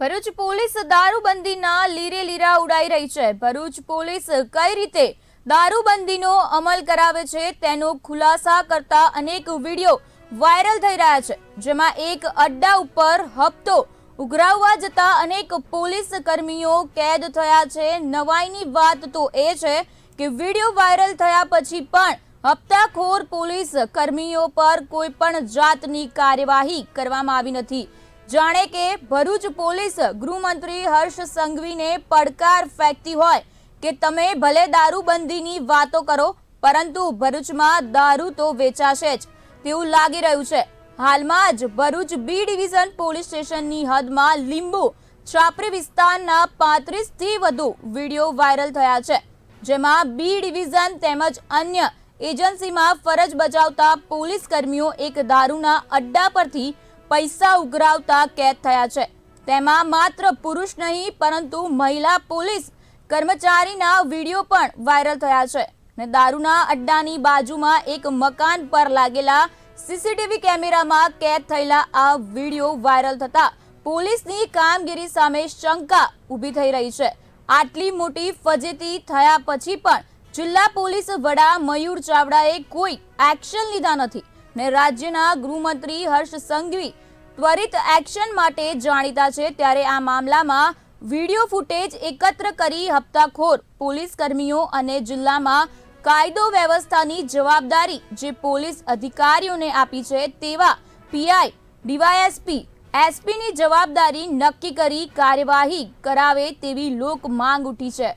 Bharuch police દારૂબંધીના લીરે લીરા ઉડાઈ રહી છે. Bharuch police કઈ રીતે દારૂબંધીનો અમલ કરાવે છે તેનો ખુલાસા કરતા અનેક વીડિયો વાયરલ થઈ રહ્યા છે, જેમાં એક અડ્ડા ઉપર હપ્તો ઉઘરાવવા જતા અનેક પોલીસ કર્મીઓ કેદ થયા છે. નવાઈની વાત તો એ છે કે વીડિયો વાયરલ થયા પછી પણ હપ્તાખોર પોલીસ કર્મીઓ પર કોઈ પણ જાતની કાર્યવાહી કરવામાં આવી નથી. જાણે કે ભરૂચ પોલીસ ગૃહમંત્રી હર્ષ સંઘવીને પડકાર ફેંકતી હોય કે તમે ભલે દારૂબંધીની વાતો કરો, પરંતુ ભરૂચમાં દારૂ તો વેચાશે જ તેવું લાગી રહ્યું છે. હાલમાં જ ભરૂચ બી ડિવિઝન પોલીસ સ્ટેશનની હદમાં લીંબુ છાપરી વિસ્તારના પાંત્રીસથી વધુ વીડિયો વાયરલ થયા છે, જેમાં બી ડિવિઝન તેમજ અન્ય એજન્સીમાં ફરજ બજાવતા પોલીસ કર્મીઓ એક દારૂના અડ્ડા પરથી પૈસા ઉઘરાવતા કેદ થયા છે. તેમાં માત્ર પુરુષ નહીં, પરંતુ મહિલા પોલીસ કર્મચારીના વીડિયો પણ વાયરલ થયા છે ને દારૂના અડ્ડાની બાજુમાં એક મકાન પર લાગેલા સીસીટીવી કેમેરામાં કેદ થયેલા આ વીડિયો વાયરલ થતા પોલીસની કામગીરી સામે શંકા ઊભી થઈ રહી છે. આટલી મોટી ફજેતી થયા પછી પણ જિલ્લા પોલીસ વડા મયુર ચાવડાએ કોઈ એક્શન લીધા નથી ને રાજ્યના ગૃહમંત્રી હર્ષ સંઘવી ત્વરિત એક્શન માટે જાણીતા છે, ત્યારે આ મામલામાં વીડિયો ફૂટેજ એકત્ર કરી હપ્તાખોર પોલીસ કર્મીઓ અને જિલ્લામાં કાયદો વ્યવસ્થાની જવાબદારી જે પોલીસ અધિકારીઓને આપી છે, તેવા પીઆઈ, ડીવાયએસપી, એસપીની જવાબદારી નક્કી કરી કાર્યવાહી કરાવે તેવી લોક માંગ ઉઠી છે.